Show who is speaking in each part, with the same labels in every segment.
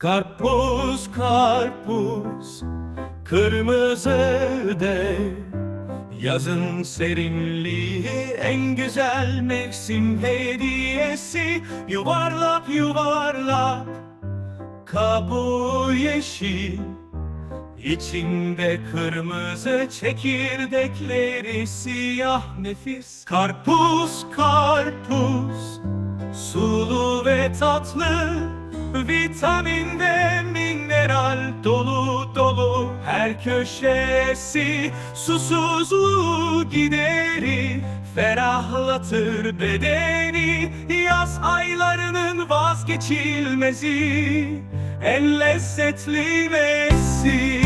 Speaker 1: Karpuz karpuz kırmızı de. Yazın serinliği en güzel mevsim hediyesi. Yuvarlak yuvarlak kabuğu yeşil. İçinde kırmızı çekirdekleri siyah nefis. Karpuz karpuz sulu ve tatlı Vitamin ve mineral dolu dolu Her köşesi susuzluğu giderir Ferahlatır bedeni Yaz aylarının vazgeçilmezi. En lezzetli mesi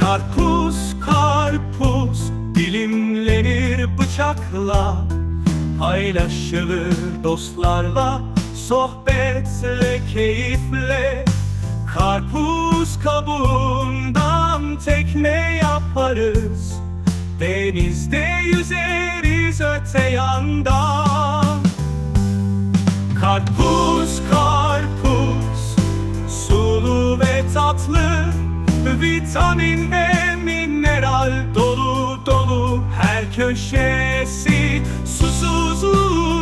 Speaker 1: Karpuz karpuz dilimlenir bıçakla. Paylaşılır dostlarla sohbetle keyifle. Karpuz kabuğundan tekne yaparız. Denizde yüzeriz öte yandan. Karpuz karpuz Sulu ve tatlı. Vitamin ve mineral dolu dolu Her köşesi. Susuzluğu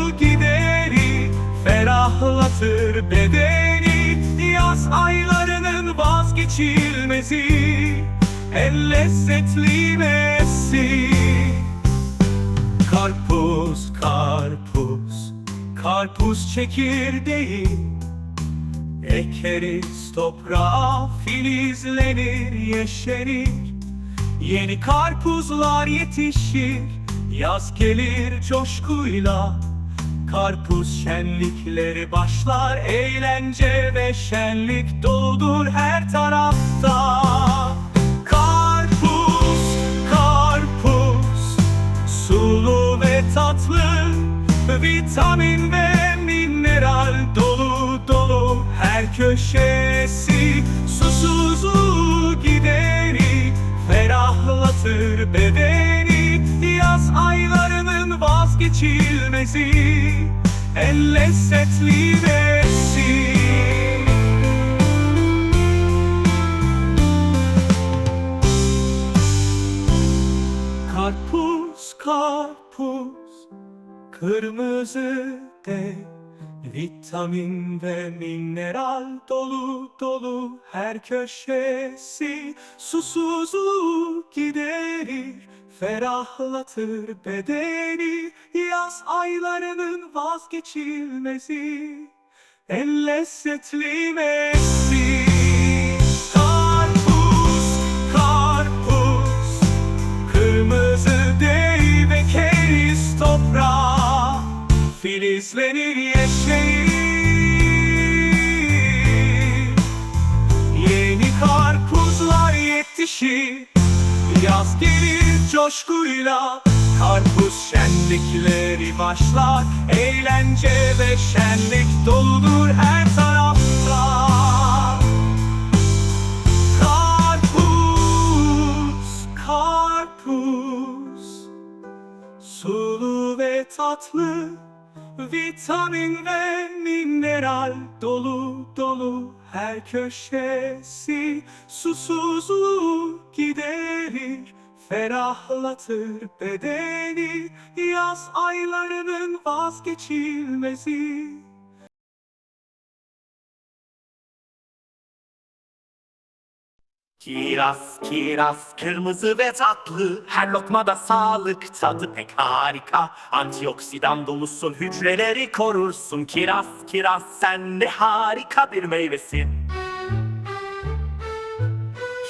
Speaker 1: Ferahlatır bedeni. Yaz aylarının vazgeçilmezi. En lezzetli mesi Karpuz, karpuz, karpuz çekirdeği. Ekeriz toprağa, filizlenir, yeşerir. Yeni karpuzlar yetişir, yaz gelir coşkuyla Karpuz şenlikleri başlar, eğlence ve şenlik doludur her tarafta. Karpuz, karpuz, Sulu ve tatlı Vitamin ve mineral dolu dolu. Her köşesi susuzluğu gideri Ferahlatır bedeni. Yaz aylarının vazgeçilmezi En lezzetli besi Karpuz, karpuz, kırmızı de Vitamin ve mineral dolu dolu her köşesi Susuzluğu giderir, ferahlatır bedeni Yaz aylarının vazgeçilmezi. En lezzetli toprağa Filizlenir yetişir Yaz gelir coşkuyla Karpuz şenlikleri başlar. Eğlence ve şenlik doludur her tarafta. Karpuz, karpuz Sulu ve tatlı Vitamin ve mineral dolu dolu Her köşesi. Susuzluğu giderir Ferahlatır bedeni. Yaz aylarının vazgeçilmezi
Speaker 2: Kiraz, kiraz, kırmızı ve tatlı. Her lokmada sağlık, tadı pek harika. Antioksidan dolusun, hücreleri korursun. Kiraz, kiraz, sen ne harika bir meyvesin.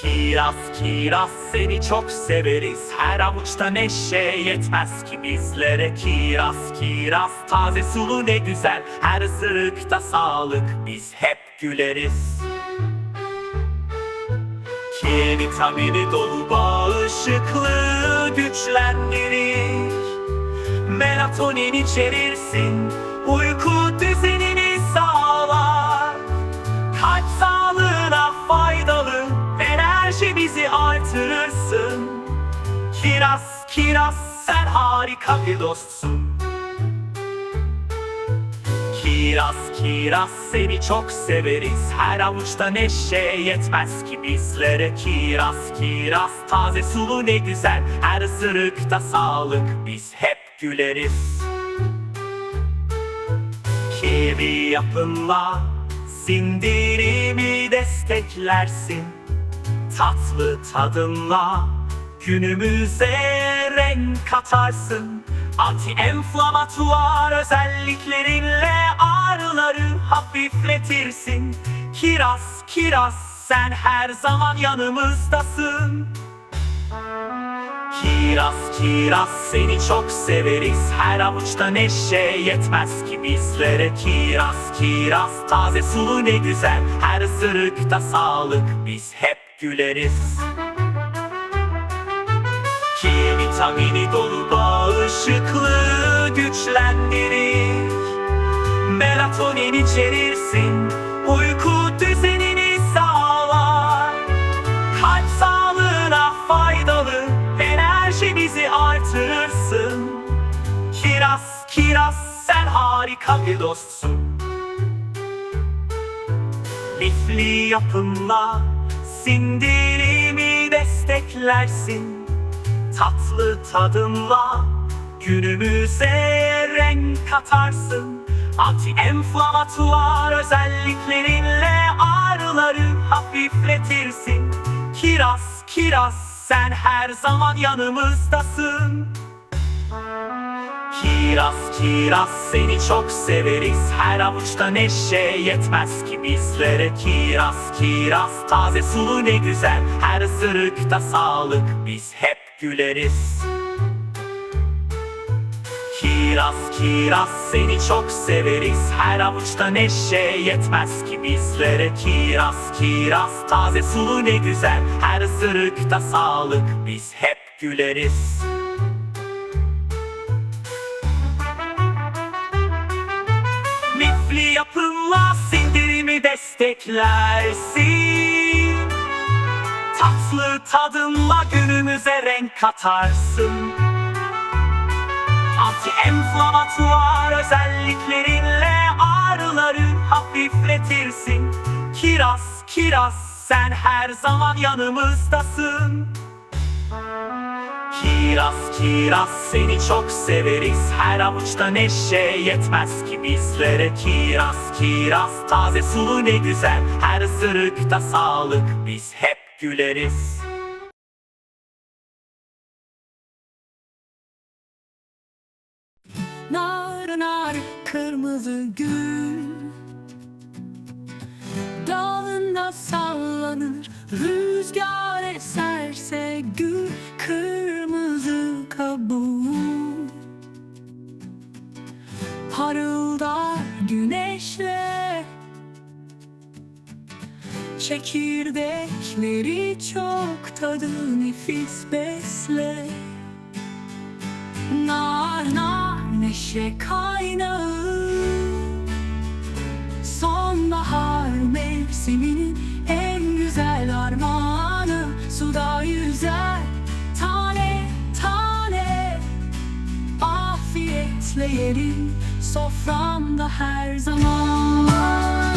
Speaker 2: Kiraz, kiraz, seni çok severiz. Her avuçta neşe yetmez ki bizlere. Kiraz, kiraz, taze sulu ne güzel. Her ısırıkta sağlık, biz hep güleriz K vitamini dolu bağışıklığı güçlendirir. Melatonin içerirsin Uyku düzenini sağlar. Kalp sağlığına faydalı Enerji bizi artırırsın. Kiraz kiraz sen harika bir dostsun Kiraz kiraz seni çok severiz. Her avuçta neşe yetmez ki bizlere. Kiraz kiraz taze sulu ne güzel. Her ısırıkta sağlık biz hep güleriz. Kivi yapımla sindirimi desteklersin. Tatlı tadınla günümüze renk katarsın Anti-enflamatuar özelliklerinle ağrıları hafifletirsin. Kiraz kiraz sen her zaman yanımızdasın. Kiraz kiraz seni çok severiz. Her avuçta neşe yetmez ki bizlere. Kiraz kiraz taze sulu ne güzel. Her ısırıkta sağlık biz hep güleriz vitamini dolu bağışıklığı güçlendirir. Melatonin içerirsin Uyku düzenini sağlar. Kalp sağlığına faydalı Enerjimizi artırırsın. Kiraz, kiraz sen harika bir dostsun. Lifli yapımla sindirimi desteklersin Tatlı tadınla günümüze renk katarsın. Anti-enflamatuar özelliklerinle ağrıları hafifletirsin. Kiraz, kiraz sen her zaman yanımızdasın. Kiraz kiraz seni çok severiz. Her avuçta neşe yetmez ki bizlere. Kiraz kiraz taze sulu ne güzel. Her ısırıkta sağlık biz hep güleriz. Kiraz kiraz seni çok severiz. Her avuçta neşe yetmez ki bizlere. Kiraz kiraz taze sulu ne güzel. Her ısırıkta sağlık biz hep güleriz. Lifli yapımla sindirimi desteklersin Tatlı tadınla günümüze renk katarsın. Anti-enflamatuar özelliklerinle ağrıları hafifletirsin. Kiraz, kiraz sen her zaman yanımızdasın. Kiraz, kiraz seni çok severiz. Her avuçta neşe yetmez ki bizlere. Kiraz, kiraz taze sulu ne güzel. Her ısırıkta sağlık biz hep güleriz
Speaker 3: Nar nar kırmızı gül. Dalında sallanır Rüzgar eserse gül. Kırmızı kabuğu. Parıldar güneşle Çekirdekleri çok tadı nefis besle. Nar nar neşe kaynağı. Sonbahar mevsiminin en güzel armağanı. Suda yüzer tane tane. Afiyetle yerim soframda her zaman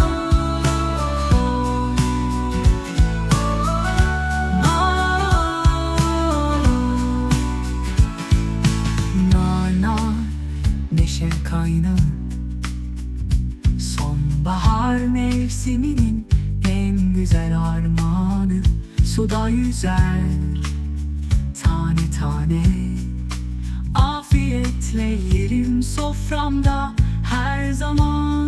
Speaker 3: kaynağı. Sonbahar mevsiminin en güzel armağanı Suda yüzer tane tane. Afiyetle yerim soframda her zaman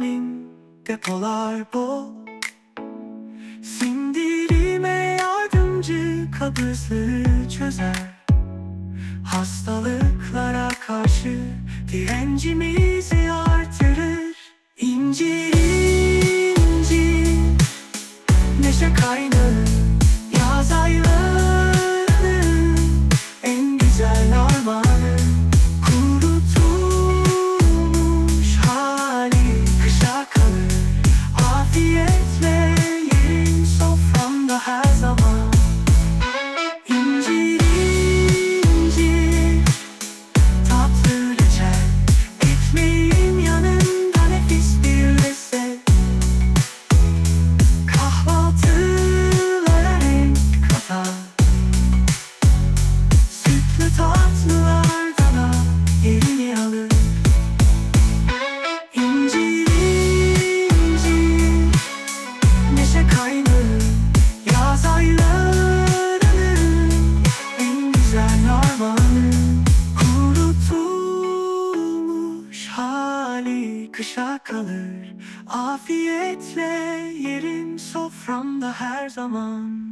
Speaker 3: benim depolar bol
Speaker 4: Sindirime yardımcı kabızlığı çözer. Hastalıklara karşı direncimizi artırır. İnci her zaman.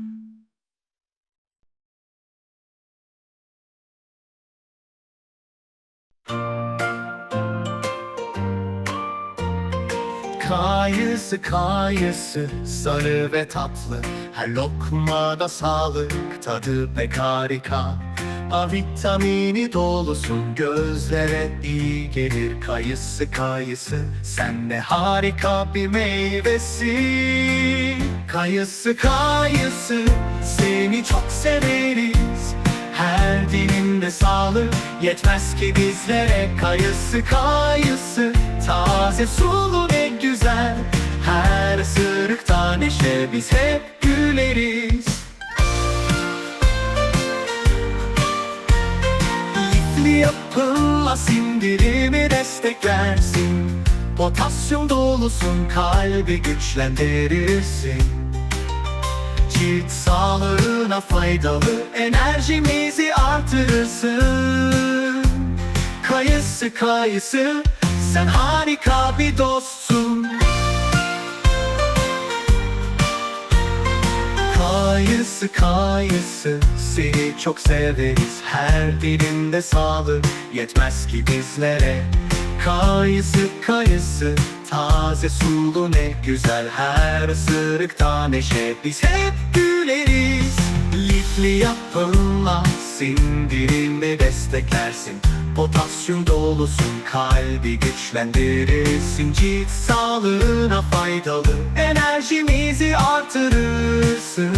Speaker 4: Kayısı kayısı sarı ve tatlı. Her lokmada sağlık tadı pek harika A vitamini dolusun gözlere iyi gelir Kayısı kayısı. Sen ne harika bir meyvesi. Kayısı kayısı seni çok severiz. Her dilimde sağlık yetmez ki bizlere. Kayısı kayısı taze sulu ne güzel. Her ısırıkta neşe biz hep güleriz Lifli yapılla sindirimi desteklersin. Potasyum dolusun kalbi güçlendirirsin. Cilt sağlığına faydalı enerjimizi artırırsın. Kayısı kayısı sen harika bir dostsun Kayısı kayısı. Seni çok severiz. Her dilinde sağlık yetmez ki bizlere. Kayısı kayısı. Taze sulu ne güzel. Her ısırıkta neşe. Biz hep güleriz. Lifli yapınla sindirimi desteklersin Potasyum dolusun kalbi güçlendirirsin. Cilt sağlığına faydalı enerjimizi artırırsın.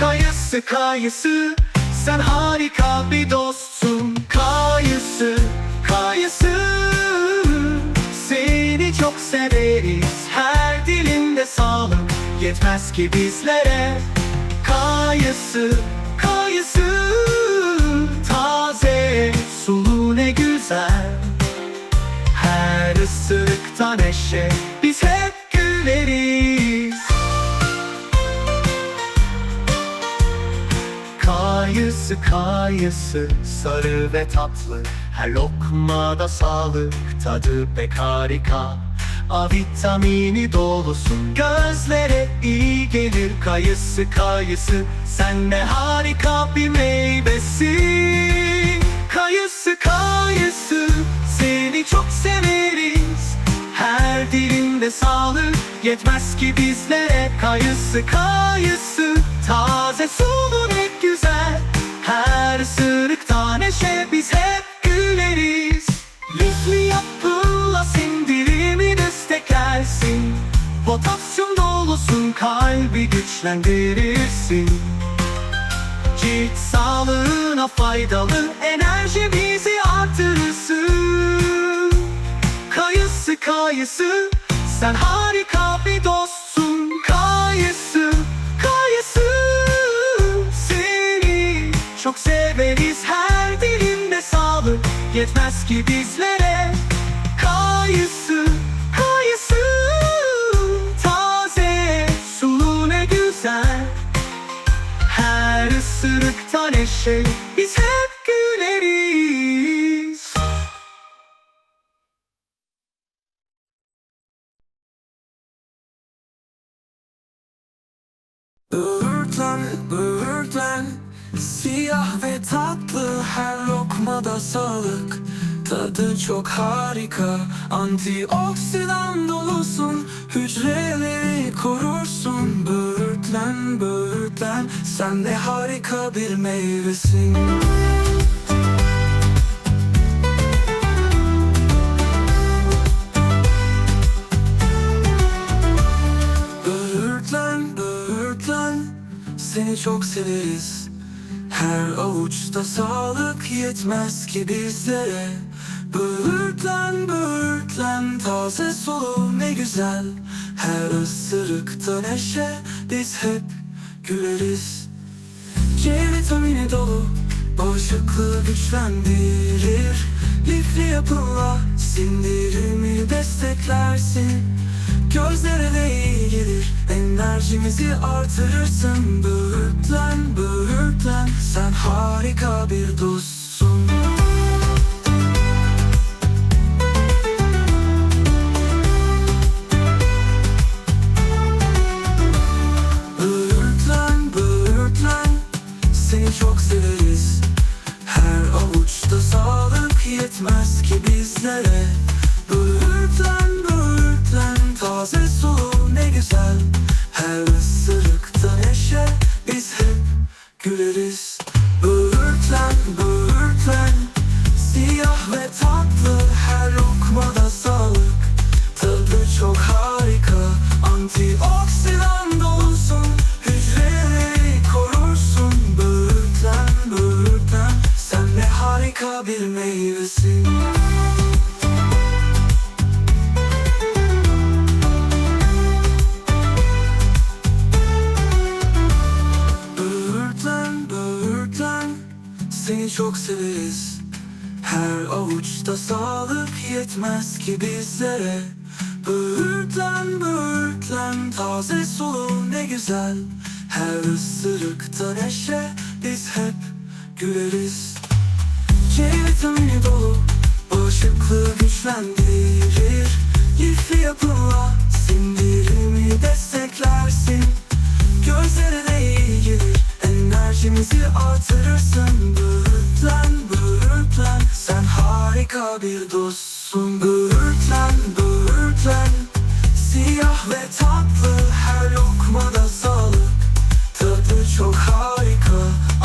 Speaker 4: Kayısı kayısı sen harika bir dostsun. Kayısı kayısı seni çok severiz. Her dilinde sağlık yetmez ki bizlere. Kayısı kayısı taze ne güzel. Her ısırıkta neşe biz hep güleriz. Kayısı kayısı sarı ve tatlı. Her lokmada sağlık tadı pek harika. A vitamini dolusun gözlere iyi gelir. Kayısı kayısı sen ne harika bir meyvesi Kayısı seni çok severiz. Her dilinde sağlık yetmez ki bizlere. Kayısı kayısı. Taze sulu ne güzel. Her ısırıkta neşe biz hep güleriz. Lifli yapılla sindirimi desteklersin. Potasyum dolusun kalbi güçlendirirsin Cilt sağlığına faydalı enerjimizi artırırsın Kayısı kayısı sen harika bir dostsun. Kayısı kayısı seni çok severiz. Her dilinde sağlık yetmez ki bizlere ısırıkta neşe biz hep güleriz.
Speaker 5: Böğürtlen, böğürtlen Siyah ve tatlı her lokmada sağlık. Tadı çok harika Antioksidan dolusun Hücreleri korursun. Böğürtlen, böğürtlen Sen ne harika bir meyvesin. Böğürtlen, böğürtlen Seni çok severiz. Her avuçta sağlık yetmez ki bizlere. Böğürtlen, böğürtlen Taze solu ne güzel. Her ısırıkta neşe Biz hep güleriz. C vitamini dolu Bağışıklığı güçlendirir. Lifli yapınla sindirimi desteklersin. Gözlere de iyi gelir Enerjimizi artırırsın. Böğürtlen, böğürtlen Sen harika bir dostsun Dios es avuçta sağlık yetmez ki bizlere Böğürtlen böğürtlen taze sulu ne güzel. Her ısırıkta neşe biz hep güleriz. C vitamini dolu Bağışıklığı güçlendirir. Lifli yapınla sindirimi desteklersin. Gözlere de iyi gelir Enerjimizi artırırsın. Böğürtlen harika bir dostsun. Böğürtlen böğürtlen Siyah ve tatlı. Her lokmada sağlık Tadı çok harika.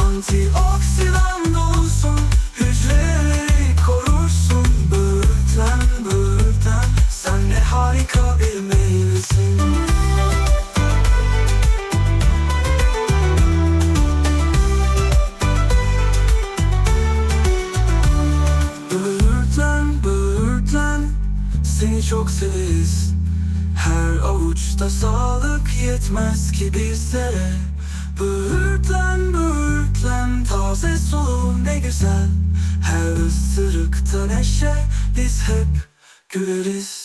Speaker 5: Antioksidan avuçta sağlık yetmez ki bizlere Böğürtlen böğürtlen Taze sulu ne güzel. Her ısırıkta neşe Biz hep güleriz